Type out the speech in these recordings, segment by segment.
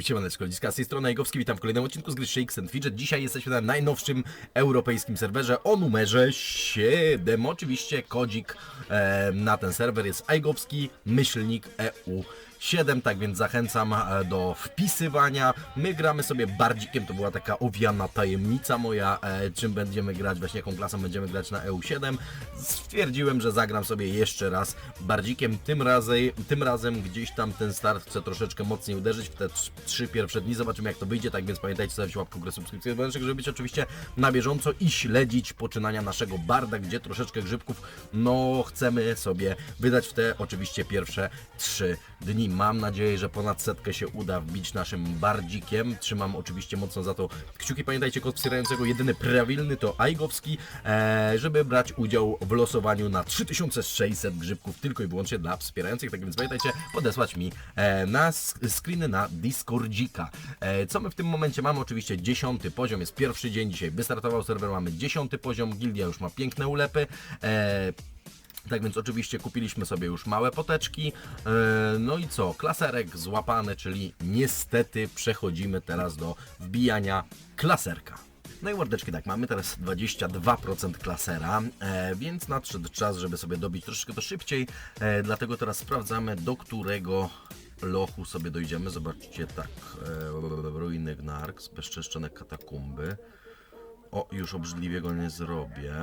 Siemaneczko, Liska z tej strony Jagowski, witam w kolejnym odcinku z gry Shakes and Fidget. Dzisiaj jesteśmy na najnowszym europejskim serwerze o numerze 7. Oczywiście kodzik e, na ten serwer jest Ajgowski, myślnik EU. 7, tak więc zachęcam e, do wpisywania. My gramy sobie bardzikiem, to była taka owiana tajemnica moja, e, czym będziemy grać, właśnie jaką klasą będziemy grać na EU7. Stwierdziłem, że zagram sobie jeszcze raz bardzikiem. Tym razem, tym razem gdzieś tam ten start chcę troszeczkę mocniej uderzyć w te trz- trzy pierwsze dni. Zobaczymy jak to wyjdzie, tak więc pamiętajcie zostawić łapkę w górę, subskrypcję, dzwoneczek, żeby być oczywiście na bieżąco i śledzić poczynania naszego barda, gdzie troszeczkę grzybków no chcemy sobie wydać w te oczywiście pierwsze trzy dni. Mam nadzieję, że ponad setkę się uda wbić naszym bardzikiem. Trzymam oczywiście mocno za to kciuki. Pamiętajcie, kod wspierającego jedyny prawilny to Ajgowski, e, żeby brać udział w losowaniu na 3600 grzybków tylko i wyłącznie dla wspierających. Tak więc pamiętajcie, podesłać mi e, na screeny na Discordzika. E, co my w tym momencie mamy? Oczywiście 10 poziom, jest pierwszy dzień dzisiaj. Wystartował serwer, mamy 10 poziom, gildia już ma piękne ulepy. Tak więc oczywiście kupiliśmy sobie już małe poteczki. E, No i co? Klaserek złapany, czyli niestety przechodzimy teraz do wbijania klaserka. No i mordeczki tak, mamy teraz 22% klasera, e, więc nadszedł czas, żeby sobie dobić troszeczkę to szybciej. E, dlatego teraz sprawdzamy, do którego lochu sobie dojdziemy. Zobaczcie, tak, ruiny Gnarks, bezczeszczone katakumby. O, już obrzydliwiego nie zrobię.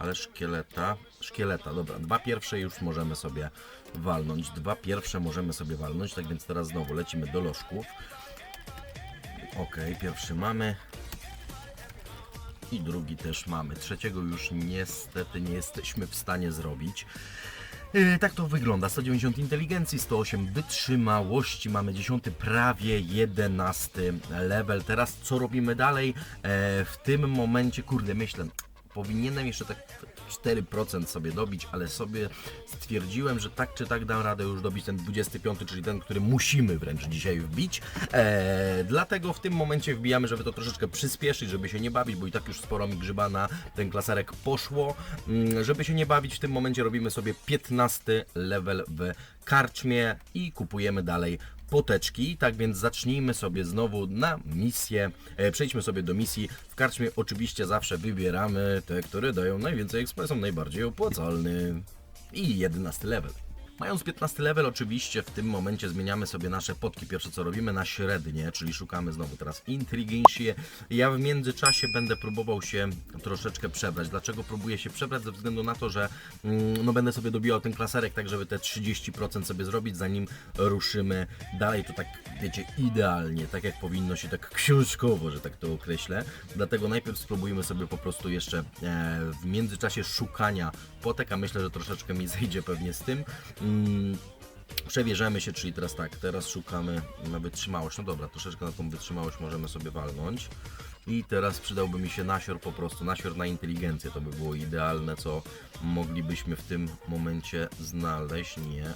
Ale szkieleta, szkieleta, dobra, dwa pierwsze już możemy sobie walnąć, dwa pierwsze możemy sobie walnąć, tak więc teraz znowu lecimy do lożków. Ok, pierwszy mamy. I drugi też mamy. Trzeciego już niestety nie jesteśmy w stanie zrobić. Yy, tak to wygląda. 190 inteligencji, 108 wytrzymałości, mamy 10 prawie 11 level. Teraz co robimy dalej? E, w tym momencie, kurde, myślę, powinienem jeszcze tak 4% sobie dobić, ale sobie stwierdziłem, że tak czy tak dam radę już dobić ten 25, czyli ten, który musimy wręcz dzisiaj wbić. E, dlatego w tym momencie wbijamy, żeby to troszeczkę przyspieszyć, żeby się nie bawić, bo i tak już sporo mi grzyba na ten klaserek poszło. Mm, Żeby się nie bawić, w tym momencie robimy sobie 15 level w karczmie i kupujemy dalej poteczki, tak więc zacznijmy sobie znowu na misję, e, przejdźmy sobie do misji, w karczmie oczywiście zawsze wybieramy te, które dają najwięcej są najbardziej opłacalny. I 11 level. Mając 15 level oczywiście w tym momencie zmieniamy sobie nasze potki, pierwsze co robimy na średnie, czyli szukamy znowu teraz inteligencję. Ja w międzyczasie będę próbował się troszeczkę przebrać. Dlaczego próbuję się przebrać? Ze względu na to, że mm, no będę sobie dobijał ten klaserek tak, żeby te 30% sobie zrobić, zanim ruszymy dalej. To tak, wiecie, idealnie, tak jak powinno się, tak książkowo, że tak to określę. Dlatego najpierw spróbujmy sobie po prostu jeszcze e, w międzyczasie szukania potek, a myślę, że troszeczkę mi zejdzie pewnie z tym. Mm, się, czyli teraz tak, teraz szukamy na wytrzymałość. No dobra, troszeczkę na tą wytrzymałość możemy sobie walnąć. I teraz przydałby mi się nasior po prostu, nasior na inteligencję, to by było idealne, co moglibyśmy w tym momencie znaleźć. Nie.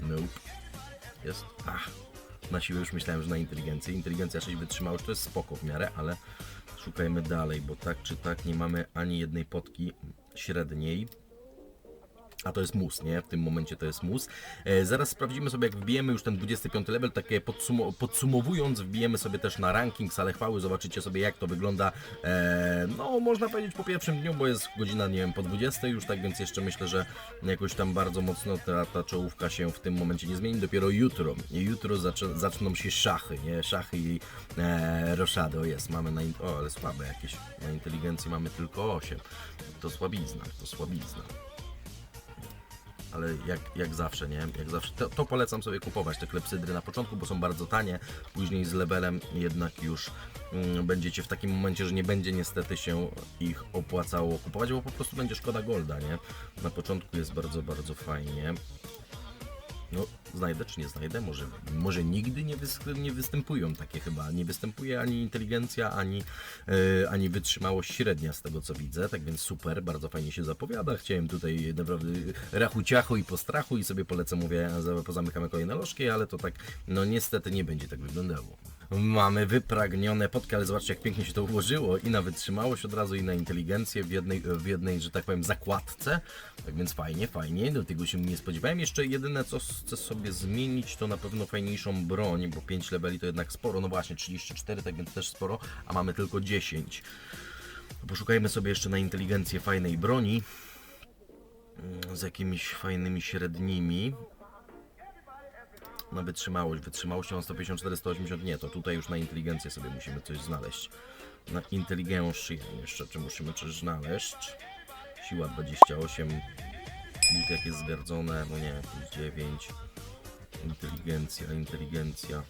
Nope. Jest. Ach. Na siłę już myślałem, że na inteligencję. Inteligencja 6 wytrzymałość to jest spoko w miarę, ale szukajmy dalej, bo tak czy tak nie mamy ani jednej potki średniej. A to jest mus, nie? W tym momencie to jest mus. E, zaraz sprawdzimy sobie, jak wbijemy już ten 25 level. Takie podsumo podsumowując, wbijemy sobie też na ranking sale chwały. Zobaczycie sobie, jak to wygląda. E, no, można powiedzieć po pierwszym dniu, bo jest godzina, nie wiem, po 20 już, tak więc jeszcze myślę, że jakoś tam bardzo mocno ta, ta czołówka się w tym momencie nie zmieni. Dopiero jutro. Jutro zaczną się szachy, nie? Szachy i e, roszado jest. Mamy na. O, ale słabe jakieś. Na inteligencji mamy tylko 8. To słabizna, to słabizna ale jak, jak zawsze, nie? Jak zawsze, to, to polecam sobie kupować te klepsydry na początku, bo są bardzo tanie, później z levelem jednak już mm, będziecie w takim momencie, że nie będzie niestety się ich opłacało kupować, bo po prostu będzie szkoda golda, nie? Na początku jest bardzo, bardzo fajnie. No, znajdę czy nie znajdę? Może, może nigdy nie, wys, nie występują takie chyba. Nie występuje ani inteligencja, ani, e, ani wytrzymałość średnia z tego co widzę. Tak więc super, bardzo fajnie się zapowiada. Chciałem tutaj naprawdę rachu ciachu i postrachu i sobie polecę, mówię, za- pozamykamy kolejne lożki, ale to tak, no niestety nie będzie tak wyglądało. Mamy wypragnione potki, ale zobaczcie jak pięknie się to ułożyło i na wytrzymałość od razu i na inteligencję w jednej, w jednej że tak powiem, zakładce. Tak więc fajnie, fajnie, do tego się nie spodziewałem. Jeszcze jedyne co chcę sobie zmienić to na pewno fajniejszą broń, bo 5 leveli to jednak sporo, no właśnie 34, tak więc też sporo, a mamy tylko 10. Poszukajmy sobie jeszcze na inteligencję fajnej broni mm, z jakimiś fajnymi średnimi. Na wytrzymałość. Wytrzymałość mam 154, 180. Nie, to tutaj już na inteligencję sobie musimy coś znaleźć. Na inteligencję jeszcze czy musimy coś znaleźć. Siła 28. Wilk jak jest zgardzone, no nie, plus 9. Inteligencja, inteligencja.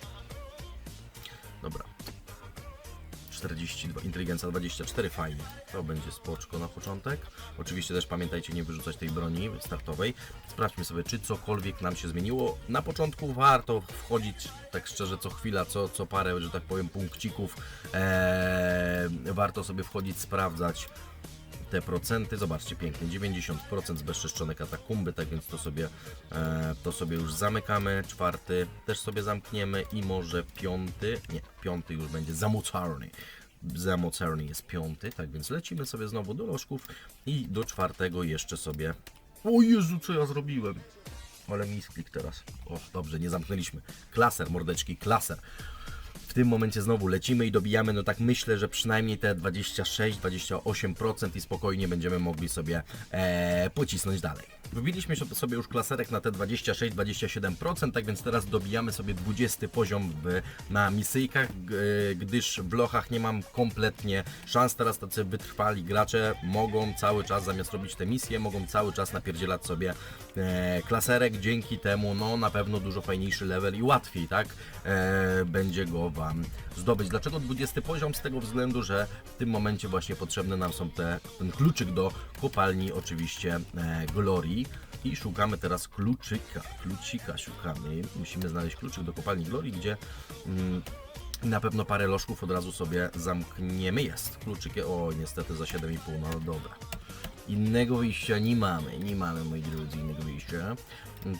42, inteligencja 24, fajnie. To będzie spoczko na początek. Oczywiście też pamiętajcie nie wyrzucać tej broni startowej. Sprawdźmy sobie, czy cokolwiek nam się zmieniło. Na początku warto wchodzić, tak szczerze, co chwila, co, co parę, że tak powiem, punkcików. Eee, warto sobie wchodzić, sprawdzać te procenty. Zobaczcie, pięknie, 90% z bezczeszczonej katakumby, tak więc to sobie, e, to sobie już zamykamy. Czwarty też sobie zamkniemy i może piąty, nie, piąty już będzie zamocarny. Zamocarny jest piąty, tak więc lecimy sobie znowu do lożków i do czwartego jeszcze sobie... O Jezu, co ja zrobiłem? Ale misklik teraz. O, dobrze, nie zamknęliśmy. Klaser, mordeczki, klaser. W tym momencie znowu lecimy i dobijamy, no tak myślę, że przynajmniej te 26-28% i spokojnie będziemy mogli sobie e, pocisnąć dalej. Wybiliśmy sobie już klaserek na te 26-27%, tak więc teraz dobijamy sobie 20 poziom w, na misyjkach, gdyż w lochach nie mam kompletnie szans. Teraz tacy wytrwali gracze mogą cały czas, zamiast robić te misje, mogą cały czas napierdzielać sobie e, klaserek. Dzięki temu, no na pewno dużo fajniejszy level i łatwiej, tak? E, będzie go Zdobyć. Dlaczego 20 poziom? Z tego względu, że w tym momencie właśnie potrzebne nam są te, ten kluczyk do kopalni, oczywiście e, Glorii. I szukamy teraz kluczyka. Klucika szukamy. Musimy znaleźć kluczyk do kopalni Glorii, gdzie mm, na pewno parę lożków od razu sobie zamkniemy. Jest kluczyk. O, niestety za 7,5. No dobra. Innego wyjścia nie mamy, nie mamy moi drodzy innego wyjścia.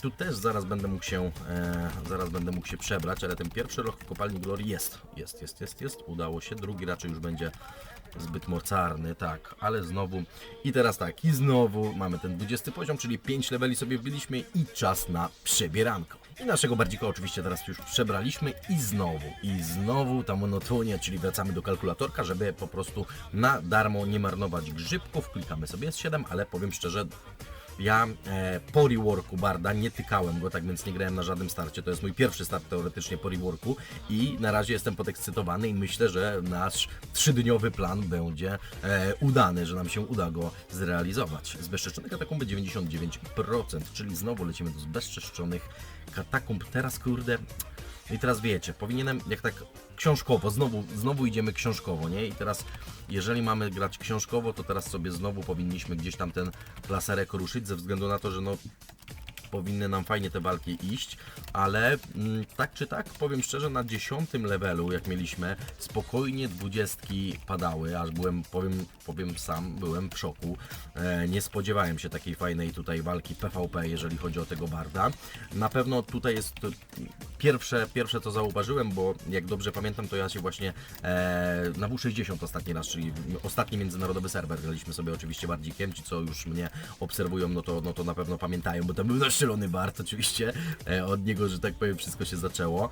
Tu też zaraz będę mógł się, e, zaraz będę mógł się przebrać, ale ten pierwszy loch w kopalni Glory jest, jest, jest, jest, jest, udało się. Drugi raczej już będzie zbyt mocarny, tak, ale znowu i teraz tak, i znowu mamy ten 20 poziom, czyli 5 leveli sobie wbiliśmy i czas na przebieranko. I naszego bardzika oczywiście teraz już przebraliśmy i znowu, i znowu ta monotonia, czyli wracamy do kalkulatorka, żeby po prostu na darmo nie marnować grzybków. Klikamy sobie S7, ale powiem szczerze, ja e, po reworku Barda nie tykałem go, tak więc nie grałem na żadnym starcie. To jest mój pierwszy start teoretycznie po reworku i na razie jestem podekscytowany i myślę, że nasz trzydniowy plan będzie e, udany, że nam się uda go zrealizować. Z bezczeszczonych katakumby 99%, czyli znowu lecimy do zbezczeszczonych katakumb. Teraz kurde, i teraz wiecie, powinienem jak tak książkowo, znowu, znowu idziemy książkowo, nie? I teraz, jeżeli mamy grać książkowo, to teraz sobie znowu powinniśmy gdzieś tam ten klaserek ruszyć, ze względu na to, że no powinny nam fajnie te walki iść, ale mm, tak czy tak, powiem szczerze, na dziesiątym levelu, jak mieliśmy, spokojnie dwudziestki padały, aż byłem, powiem, powiem sam, byłem w szoku. E, nie spodziewałem się takiej fajnej tutaj walki PvP, jeżeli chodzi o tego barda. Na pewno tutaj jest pierwsze, pierwsze co zauważyłem, bo jak dobrze pamiętam, to ja się właśnie e, na W60 ostatni raz, czyli ostatni międzynarodowy serwer graliśmy sobie oczywiście bardzikiem, ci co już mnie obserwują, no to, no to na pewno pamiętają, bo to był naszylony bard oczywiście, e, od niego, że tak powiem, wszystko się zaczęło.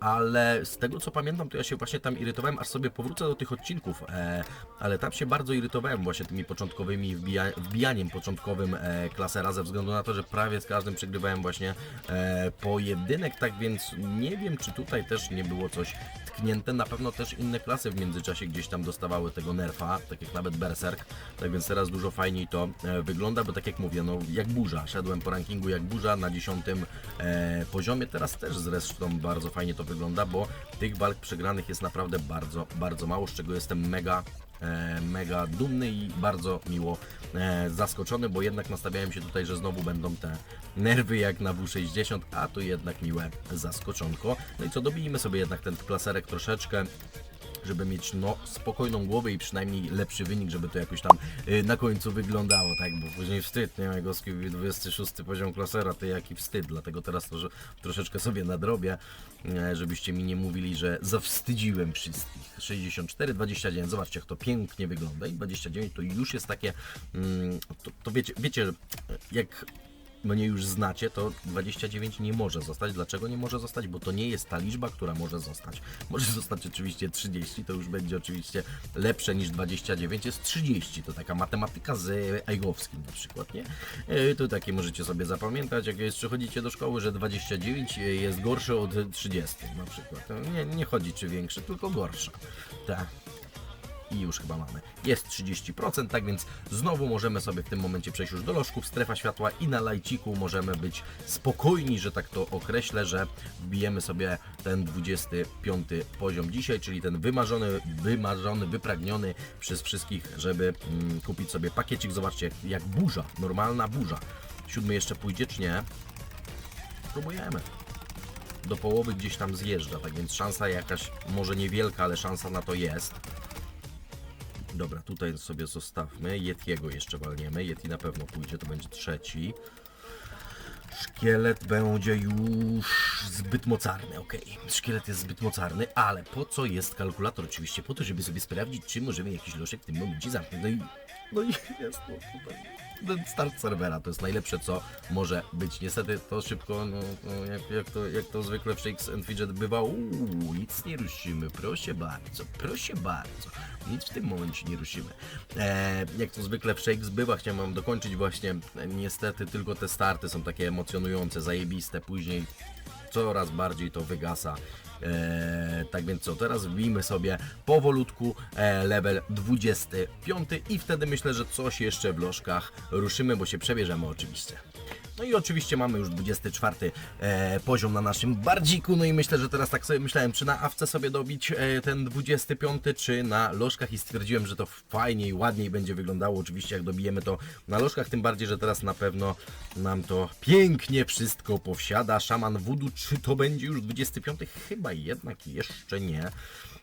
Ale z tego co pamiętam, to ja się właśnie tam irytowałem, aż sobie powrócę do tych odcinków, e, ale tam się bardzo irytowałem właśnie tymi początkowymi wbija, wbijaniem początkowym e, klasera, ze względu na to, że prawie z każdym przegrywałem właśnie e, pojedynek, tak więc nie wiem, czy tutaj też nie było coś tknięte, na pewno też inne klasy w międzyczasie gdzieś tam dostawały tego nerfa, tak jak nawet Berserk, tak więc teraz dużo fajniej to e, wygląda, bo tak jak mówię, no jak burza, szedłem po rankingu jak burza na dziesiątym e, poziomie, teraz też zresztą bardzo fajnie to wygląda, bo tych walk przegranych jest naprawdę bardzo, bardzo mało, z czego jestem mega e, mega dumny i bardzo miło e, zaskoczony, bo jednak nastawiałem się tutaj, że znowu będą te nerwy jak na W60, a tu jednak miłe zaskoczonko. No i co, dobijmy sobie jednak ten klaserek troszeczkę żeby mieć no, spokojną głowę i przynajmniej lepszy wynik, żeby to jakoś tam y, na końcu wyglądało, tak, bo później wstyd, nie, Majgowski 26 poziom klasera, to jaki wstyd, dlatego teraz to, że troszeczkę sobie nadrobię, e, żebyście mi nie mówili, że zawstydziłem wszystkich. 64, 29, zobaczcie jak to pięknie wygląda. I 29 to już jest takie, mm, to, to wiecie, wiecie, jak mnie już znacie, to 29 nie może zostać. Dlaczego nie może zostać? Bo to nie jest ta liczba, która może zostać. Może zostać oczywiście 30, to już będzie oczywiście lepsze niż 29, jest 30. To taka matematyka z Ajgowskim na przykład, nie? E, To takie możecie sobie zapamiętać, jak jeszcze chodzicie do szkoły, że 29 jest gorsze od 30 na przykład. Nie, nie chodzi czy większe, tylko gorsza. Tak i już chyba mamy. Jest 30%, tak więc znowu możemy sobie w tym momencie przejść już do lożków, strefa światła i na lajciku możemy być spokojni, że tak to określę, że wbijemy sobie ten 25 poziom dzisiaj, czyli ten wymarzony, wymarzony, wypragniony przez wszystkich, żeby mm, kupić sobie pakiecik. Zobaczcie, jak, jak burza, normalna burza. Siódmy jeszcze pójdzie, czy nie? Próbujemy do połowy gdzieś tam zjeżdża, tak więc szansa jakaś, może niewielka, ale szansa na to jest. Dobra, tutaj sobie zostawmy. Yetiego jeszcze walniemy. Yeti na pewno pójdzie, to będzie trzeci. Szkielet będzie już zbyt mocarny, ok. Szkielet jest zbyt mocarny, ale po co jest kalkulator? Oczywiście po to, żeby sobie sprawdzić, czy możemy jakiś lożek w tym momencie zamknąć. No i, no i jest to tutaj. Ten start serwera to jest najlepsze, co może być. Niestety to szybko, no, no jak, jak, to, jak to zwykle w Shakes and Fidget bywa, uuu, nic nie ruszymy, proszę bardzo, proszę bardzo. Nic w tym momencie nie ruszymy. E, jak to zwykle w Shakes bywa, chciałem dokończyć właśnie, niestety tylko te starty są takie emocjonujące, zajebiste, później coraz bardziej to wygasa. Eee, tak więc co, teraz wbijmy sobie powolutku e, level 25 i wtedy myślę, że coś jeszcze w lożkach ruszymy, bo się przebierzemy oczywiście. No i oczywiście mamy już 24 e, poziom na naszym bardziku, no i myślę, że teraz tak sobie myślałem, czy na awce sobie dobić e, ten 25, czy na lożkach i stwierdziłem, że to fajniej, ładniej będzie wyglądało oczywiście jak dobijemy to na lożkach, tym bardziej, że teraz na pewno nam to pięknie wszystko powsiada. Szaman Voodoo, czy to będzie już 25? Chyba jednak jeszcze nie.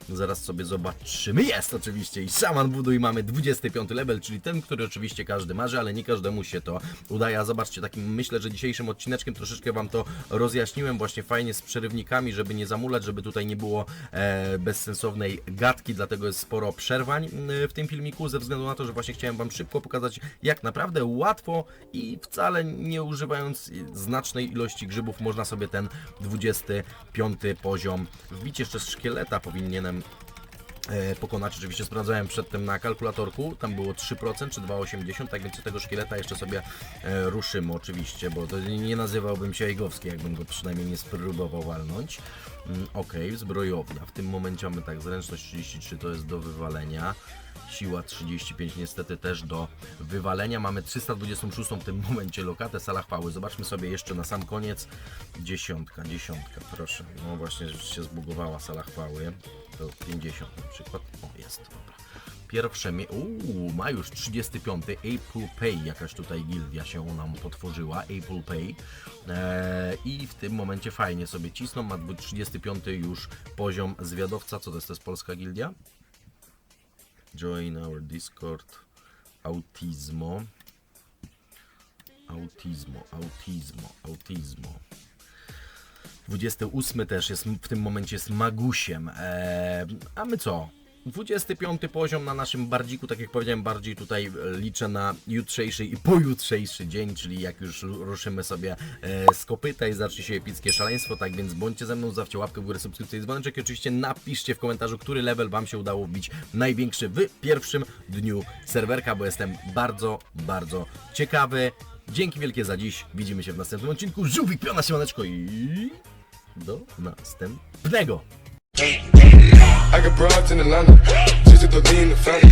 Zaraz sobie zobaczymy. Jest oczywiście i Szaman Voodoo i mamy 25 level, czyli ten, który oczywiście każdy marzy, ale nie każdemu się to udaje. A zobaczcie, takim myślę, że dzisiejszym odcineczkiem troszeczkę Wam to rozjaśniłem właśnie fajnie z przerywnikami, żeby nie zamulać, żeby tutaj nie było e, bezsensownej gadki, dlatego jest sporo przerwań w tym filmiku, ze względu na to, że właśnie chciałem Wam szybko pokazać, jak naprawdę łatwo i wcale nie używając znacznej ilości grzybów można sobie ten 25 poziom wbić. Jeszcze z szkieleta powinienem e, pokonać. Oczywiście sprawdzałem przedtem na kalkulatorku, tam było 3% czy 2,80, tak więc do tego szkieleta jeszcze sobie e, ruszymy oczywiście, bo to nie nazywałbym się Ejgowski, jakbym go przynajmniej nie spróbował walnąć. Mm, ok, zbrojownia. W tym momencie mamy tak, zręczność 33 to jest do wywalenia. Siła 35 niestety też do wywalenia. Mamy 326 w tym momencie lokatę, sala chwały. Zobaczmy sobie jeszcze na sam koniec. Dziesiątka, dziesiątka, proszę. No właśnie, że się zbugowała sala chwały. To 50 na przykład. O, jest, dobra. Pierwsze mi... Uuu, ma już 35. Apple Pay, jakaś tutaj gildia się nam potworzyła. Apple Pay. Eee, I w tym momencie fajnie sobie cisną. Ma 35 już poziom zwiadowca. Co to jest? To jest polska gildia? Join our Discord. Autismo. Autismo, autismo, autismo. 28 też jest w tym momencie jest Magusiem. Eee, a my co? 25 poziom na naszym bardziku, tak jak powiedziałem, bardziej tutaj e, liczę na jutrzejszy i pojutrzejszy dzień, czyli jak już ruszymy sobie e, z kopyta i zacznie się epickie szaleństwo, tak więc bądźcie ze mną, zawsze łapkę w górę, subskrypcję i dzwoneczek. I oczywiście napiszcie w komentarzu, który level Wam się udało wbić największy w pierwszym dniu serwerka, bo jestem bardzo, bardzo ciekawy. Dzięki wielkie za dziś, widzimy się w następnym odcinku, żółwik, piona, siemaneczko i do następnego! I got broads in Atlanta, just to lean the family.